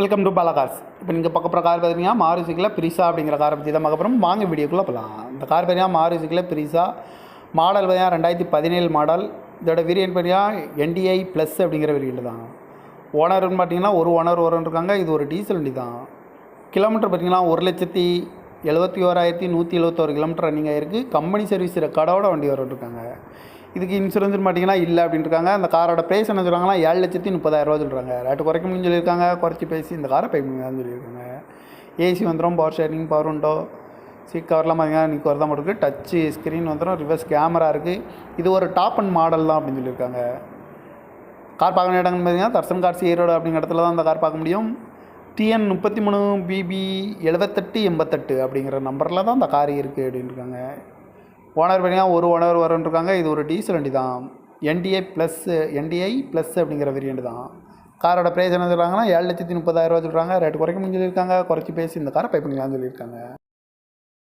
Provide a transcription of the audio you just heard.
Welcome to பாலகாஸ் இப்போ நீங்கள் பார்க்க போகிற கார் பார்த்தீங்கன்னா மாருசிக்கில் பிரிசா அப்படிங்கிற காரை பற்றி தான் பார்க்க வாங்க வீடியோக்குள்ளே போகலாம் இந்த கார் பார்த்தீங்கன்னா மாருசிக்கில் பிரிசா மாடல் பார்த்தீங்கன்னா ரெண்டாயிரத்தி பதினேழு மாடல் இதோட வேரியன்ட் பார்த்தீங்கன்னா என்டிஐ ப்ளஸ் அப்படிங்கிற வேரியன்ட் தான். ஓனர்னு பார்த்தீங்கன்னா ஒரு ஓனர் ஓரன் இருக்காங்க. இது ஒரு டீசல் வண்டி தான். கிலோமீட்டர் பார்த்தீங்கன்னா ஒரு லட்சத்தி எழுபத்தி ஓராயிரத்தி நூற்றி எழுபத்தோரு கிலோமீட்டர் ரன்னிங் ஆயிருக்கு கம்பெனி சர்வீஸ் ரெக்கார்டோட வண்டி வரட்டுருக்காங்க இருக்காங்க. இதுக்கு இன்சூரன்ஸ் மாட்டிங்கன்னா இல்லை அப்படின்னு இருக்காங்க அந்த காரோட ப்ரைஸ் என்ன சொல்கிறாங்கன்னா ஏழு லட்சத்தி முப்பதாயிரரூவா சொல்கிறாங்க ரேட்டு குறைக்க முடியும்னு சொல்லியிருக்காங்க. குறைச்சி பேசி இந்த காரை பை பண்ணிங்கன்னு சொல்லியிருக்காங்க. ஏசி வந்துடும் power sharing power window seat கவர்லாம் பார்த்தீங்கன்னா நீ தான் இருக்குது டச்சு ஸ்க்ரீன் வந்துடும் ரிவர்ஸ் கேமரா இருக்குது இது ஒரு டாப் அண்ட் மாடல் தான் அப்படின்னு சொல்லியிருக்காங்க. கார் பார்க்குற இடங்கள்னு பார்த்தீங்கன்னா தர்சன் கார்ஸ் ஈரோடு அப்படிங்கிற இடத்துல தான் அந்த கார் பார்க்க முடியும். டிஎன் முப்பத்தி மூணு பிபி எழுபத்தெட்டு எண்பத்தெட்டு அப்படிங்கிற நம்பரில் தான் அந்த கார் இருக்குது அப்படின்னு இருக்காங்க ஓனர் பார்த்தீங்கன்னா ஒரு ஓனர் வரும்னு இருக்காங்க இது ஒரு டீசல் வண்டி தான். N T I plus N T I plus அப்படிங்கிற வேரியண்ட் தான். காரோட ப்ரைஸ் என்ன சொல்கிறாங்கன்னா ஏழு லட்சத்தி முப்பதாயிரரூவா சொல்கிறாங்க ரேட்டு குறைக்க முடிஞ்சு சொல்லியிருக்காங்க. குறைச்சி பேசி இந்த காரை பை பண்ணிக்கலாம்னு சொல்லியிருக்காங்க.